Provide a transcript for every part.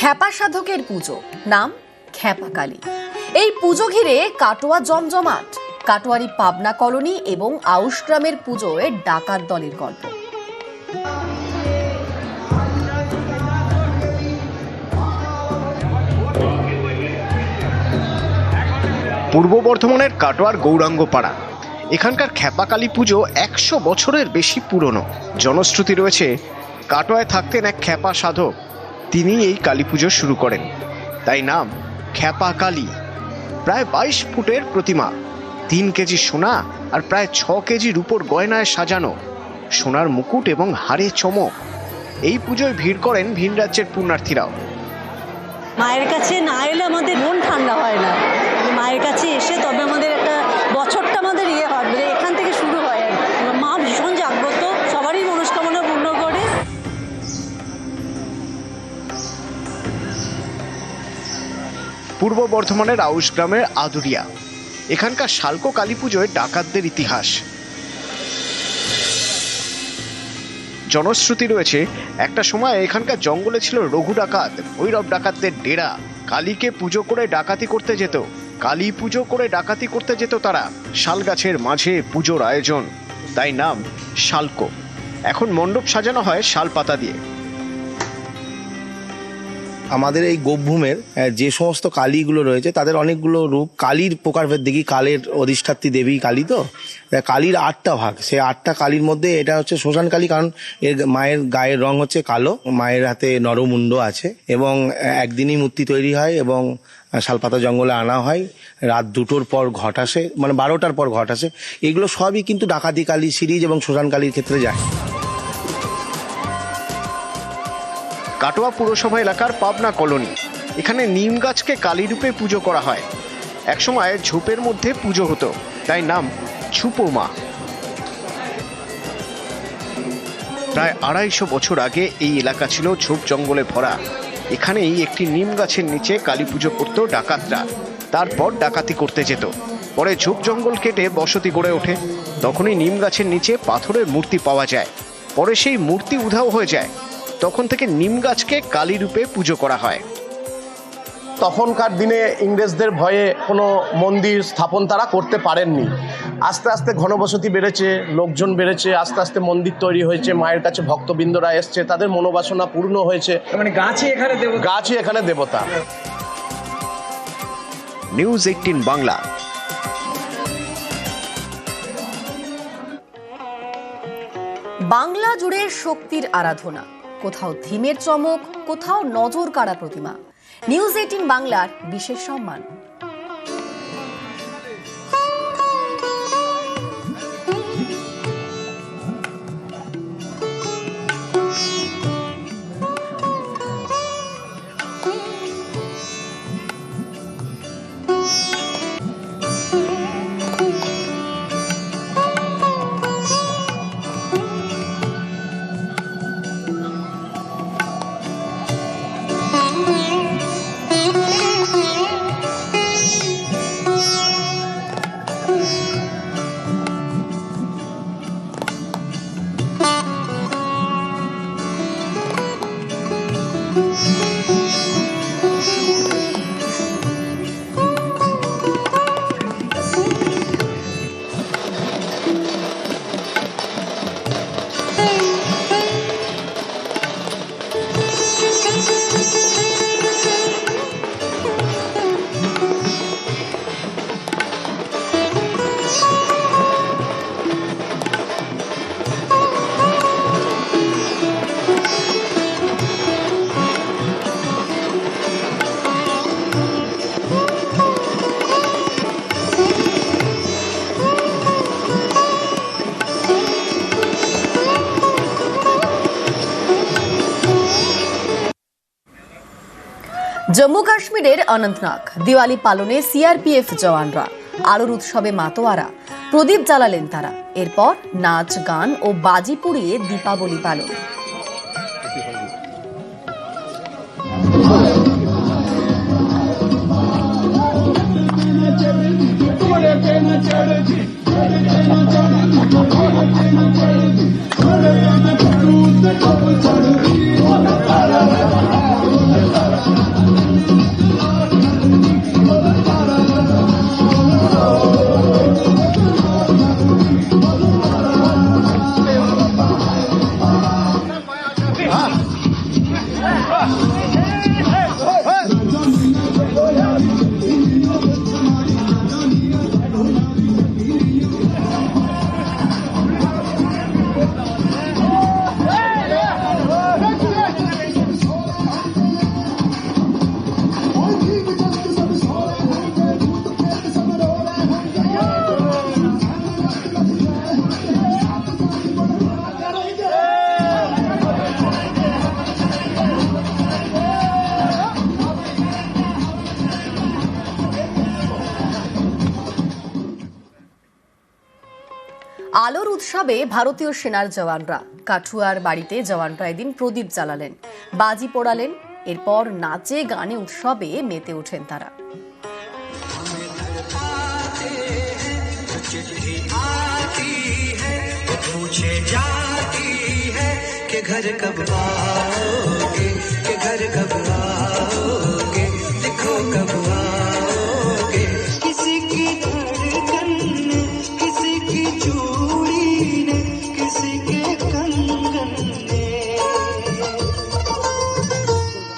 খ্যাপা সাধকের পুজো, নাম খ্যাপা কালী। এই পুজো ঘিরে কাটোয়া জমজমাট, কাটোয়ারি পাবনা কলোনি এবং আউশ গ্রামের পুজোয় ডাকাত দলের গল্প। পূর্ব বর্ধমানের কাটোয়ার গৌরাঙ্গ পাড়া এখানকার খ্যাপাকালী পুজো একশো বছরের বেশি পুরনো। জনশ্রুতি রয়েছে, কাটোয়ায় থাকতেন এক খ্যাপা সাধক। তিনি এই কালী পুজো শুরু করেন। তাই নাম খ্যাপা কালী। প্রায় বাইশ ফুটের প্রতিমা, তিন কেজি সোনা আর প্রায় ছ কেজি উপর গয়নায় সাজানো, সোনার মুকুট এবং হাড়ে চমক। এই পুজোয় ভিড় করেন ভিন রাজ্যের পুণ্যার্থীরাও। মায়ের কাছে না এলে আমাদের মন ঠান্ডা হয় না। মায়ের কাছে এসে তবে পূর্ব বর্ধমানের আউশ গ্রামের আদুরিয়া। এখানকার শালকো কালী পুজোয় ডাকাতদের ইতিহাস। জনশ্রুতি রয়েছে, একটা সময় এখানকার জঙ্গলে ছিল রঘু ডাকাত, ভৈরব ডাকাতদের ডেরা। কালীকে পুজো করে ডাকাতি করতে যেত। কালী পুজো করে ডাকাতি করতে যেত তারা। শাল গাছের মাঝে পুজোর আয়োজন। তাই নাম শালকো। এখন মণ্ডপ সাজানো হয় শাল পাতা দিয়ে। আমাদের এই গোপভূমের আহ, যে সমস্ত কালীগুলো রয়েছে তাদের অনেকগুলো রূপ কালীর প্রকারভেদ দেখি কালের অধিষ্ঠাত্রী দেবী কালী তো? কালীর আটটা ভাগ সেই আটটা কালীর মধ্যে এটা হচ্ছে শ্মশান কালী কারণ এর মায়ের গায়ের রং হচ্ছে কালো মায়ের হাতে নরমুণ্ড আছে এবং একদিনই মূর্তি তৈরি হয় এবং শালপাতা জঙ্গলে আনা হয় রাত দুটোর পর ঘট আসে মানে বারোটার পর ঘট আসে এগুলো সবই কিন্তু ডাকাতি কালী সিরিজ এবং শ্মশান কালীর ক্ষেত্রে যায়। কাটোয়া পুরসভা এলাকার পাবনা কলোনি। এখানে নিম গাছকে কালী রূপে পুজো করা হয়। একসময় ঝোপের মধ্যে পুজো হতো। তাই নাম ছুপো মা প্রায় আড়াইশো বছর আগে এই এলাকা ছিল ঝোপ জঙ্গলে ভরা। এখানেই একটি নিম গাছের নিচে কালী পুজো করতো ডাকাতরা। তারপর ডাকাতি করতে যেত। পরে ঝোপ জঙ্গল কেটে বসতি গড়ে ওঠে। তখনই নিম গাছের নিচে পাথরের মূর্তি পাওয়া যায়। পরে সেই মূর্তি উধাও হয়ে যায়। তখন থেকে নিম গাছকে কালী রূপে পুজো করা হয়। তখনকার দিনে ইংরেজদের ভয়ে কোনো মন্দির স্থাপন তারা করতে পারেননি। আস্তে আস্তে ঘনবসতি বেড়েছে লোকজন বেড়েছে আস্তে আস্তে মন্দির তৈরি হয়েছে মায়ের কাছে ভক্তবৃন্দরা এসছে তাদের মনোবাসনা পূর্ণ হয়েছে। মানে গাছই এখানে দেব গাছই এখানে দেবতা। News eighteen Bangla. বাংলা জুড়ে শক্তির আরাধনা। কোথাও ধীমের চমক কোথাও নজর কাড়া প্রতিমা। নিউজ এইটিন বাংলার বিশেষ সম্মান। Yay! জম্মু কাশ্মীরের অনন্তনাগ। দিওয়ালি পালনে সিআরপিএফ জওয়ানরা। আলোর উৎসবে মাতোয়ারা প্রদীপ জ্বালালেন তারা। এরপর নাচ, গান ও বাজি পুড়িয়ে দীপাবলি পালন। আলোর উৎসবে ভারতীয় সেনার জওয়ানরা কাঠুয়ার বাড়িতে জওয়ানরা এদিন প্রদীপ জ্বালালেন বাজি পোড়ালেন এরপর নাচে গানে উৎসবে মেতে ওঠেন তারা पूछे जाती है कि घर कब आओगे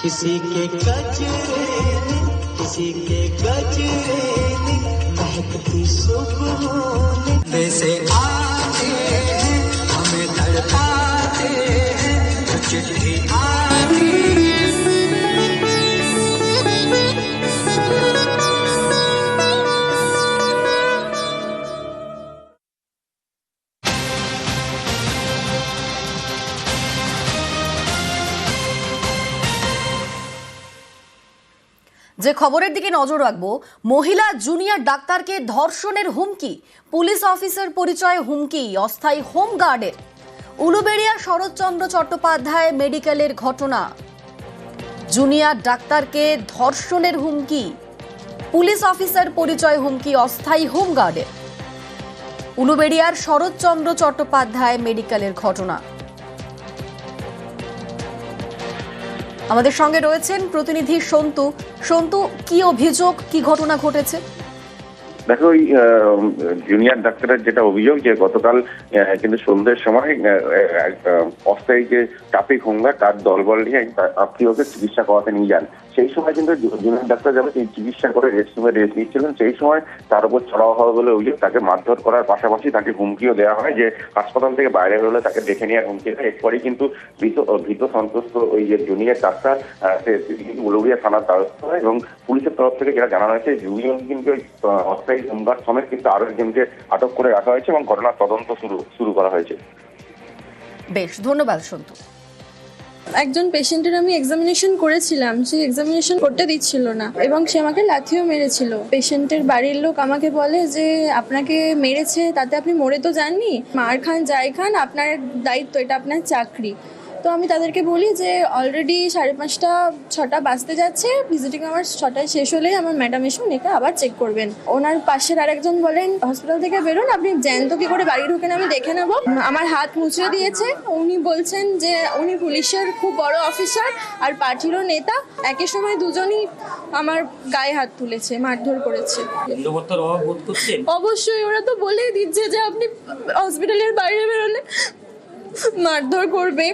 किसी के कचरे किसी के कचरे महकती सुबह वैसे आते हैं, हमें तड़पाते हैं चिट्ठी आती যে খবরের দিকে নজর রাখব, মহিলা জুনিয়র ডাক্তারকে ধর্ষণের হুমকি, পুলিশ অফিসার পরিচয়ে হুমকি, অস্থায়ী হোম গার্ডের। উলুবেড়িয়া শরৎচন্দ্র চট্টোপাধ্যায় মেডিকেলের ঘটনা। জুনিয়র ডাক্তারকে ধর্ষণের হুমকি, পুলিশ অফিসার পরিচয় হুমকি, অস্থায়ী হোম গার্ডের। উলুবেড়িয়ার শরৎচন্দ্র চট্টোপাধ্যায় মেডিকেলের ঘটনা। আমাদের সঙ্গে রয়েছেন প্রতিনিধি সন্তু। সন্তু, কি অভিযোগ, কি ঘটনা ঘটেছে? দেখো, ওই জুনিয়র ডাক্তারের যেটা অভিযোগ যে গতকাল কিন্তু সন্ধ্যের সময় অস্থায়ী যে ট্রাফিক হোমগার্ড তার দলবল নিয়ে আত্মীয়কে চিকিৎসা করাতে নিয়ে যান। সেই সময় কিন্তু জুনিয়র ডাক্তার যাবে তিনি চিকিৎসা করে রেস্ট রুমে রেস্ট নিচ্ছিলেন সেই সময় তার উপর চড়াও হবে বলে অভিযোগ তাকে মারধর করার পাশাপাশি তাকে হুমকিও দেওয়া হয় যে হাসপাতাল থেকে বাইরে হলে তাকে দেখে নেওয়ার হুমকি দেয়। এরপরই কিন্তু ভীত ভীত সন্তুষ্ট ওই যে জুনিয়র ডাক্তার সে কিন্তু উলুড়িয়া থানার দ্বারস্থ হয় এবং পুলিশের তরফ থেকে যেটা জানানো হয়েছে জুনিয়র কিন্তু ওই, অস্থায়ী হোমগার্ড সমেত কিন্তু আরও একজনকে আটক করে রাখা হয়েছে এবং ঘটনার তদন্ত শুরু শুরু করা হয়েছে। বেশ ধন্যবাদ সন্তু। একজন পেশেন্টের আমি এক্সামিনেশন করেছিলাম, সে এক্সামিনেশন করতে দিচ্ছিল না এবং সে আমাকে লাথিও মেরেছিল। পেশেন্টের বাড়ির লোক আমাকে বলে যে, আপনাকে মেরেছে, তাতে আপনি মরে তো যাননি। মার খান, যাই খান, আপনার দায়িত্ব, এটা আপনার চাকরি। তো আমি তাদেরকে বলি যে অলরেডি সাড়ে পাঁচটা ছটা বাজতে যাচ্ছে। ভিজিটিং আমার ছটায় শেষ হলেই আমার ম্যাডাম এসে উনিকে আবার চেক করবেন। ওনার পাশের আরেকজন বলেন হসপিটাল থেকে বেরোন আপনি জ্যান্ত কি করে বাড়ি ঢুকেন আমি দেখে নেব। আমার হাত মুছে দিয়েছে। উনি বলছেন যে উনি পুলিশের খুব বড় অফিসার আর পার্টিরও নেতা। একই সময় দুজনই আমার গায়ে হাত তুলেছে মারধর করেছে। অবশ্যই ওরা তো বলেই দিচ্ছে যে আপনি হসপিটালের বাইরে বেরোলে মারধর করবে।